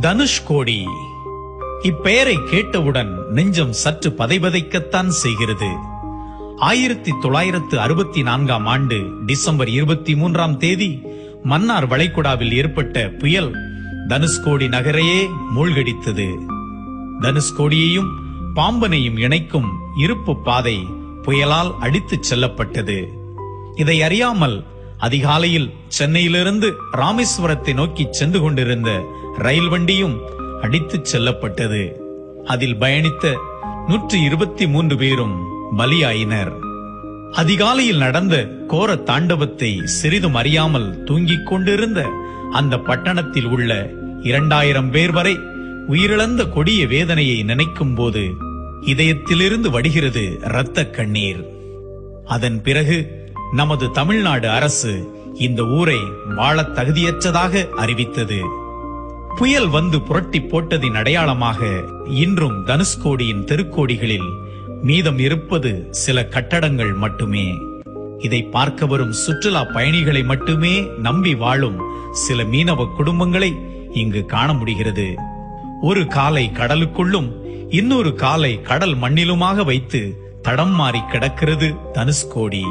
தனுஷ்கோடி. இப்பெயரை கேட்டவுடன் நெஞ்சம் சற்று பதைபதைக்கத்தான் செய்கிறது. ஆயிரத்தி தொள்ளாயிரத்து அறுபத்தி நான்காம் ஆண்டு டிசம்பர் இருபத்தி மூன்றாம் தேதி மன்னார் வளைகுடாவில் ஏற்பட்ட புயல் தனுஷ்கோடி நகரையே மூழ்கடித்தது. தனுஷ்கோடியையும் பாம்பனையும் இணைக்கும் இருப்பு பாதை புயலால் அடித்துச் செல்லப்பட்டது. இதை அறியாமல் அதிகாலையில் சென்னையிலிருந்து ராமேஸ்வரத்தை நோக்கி சென்று கொண்டிருந்த ரயில் வண்டியும் அடித்துச் செல்லப்பட்டது. அதில் பயணித்த நூற்றி இருபத்தி மூன்று பேரும் பலியாயினர். அதிகாலையில் நடந்த கோர தாண்டவத்தை சிறிதும் அறியாமல் தூங்கிக் கொண்டிருந்த அந்த பட்டணத்தில் உள்ள இரண்டாயிரம் பேர் வரை உயிரிழந்த கொடிய வேதனையை நினைக்கும் போது இதயத்திலிருந்து வடிகிறது இரத்த கண்ணீர். அதன் பிறகு நமது தமிழ்நாடு அரசு இந்த ஊரை வாழத் தகுதியற்றதாக அறிவித்தது. புயல் வந்து புரட்டி போட்டதின் அடையாளமாக இன்றும் தனுஷ்கோடியின் தெருக்கோடிகளில் மீதம் இருப்பது சில கட்டடங்கள் மட்டுமே. இதை பார்க்க வரும் சுற்றுலா பயணிகளை மட்டுமே நம்பி வாழும் சில மீனவ குடும்பங்களை இங்கு காண முடிகிறது. ஒரு காலை கடலுக்குள்ளும் இன்னொரு காலை கடல் மண்ணிலுமாக வைத்து தடம் மாறி கிடக்கிறது தனுஷ்கோடி.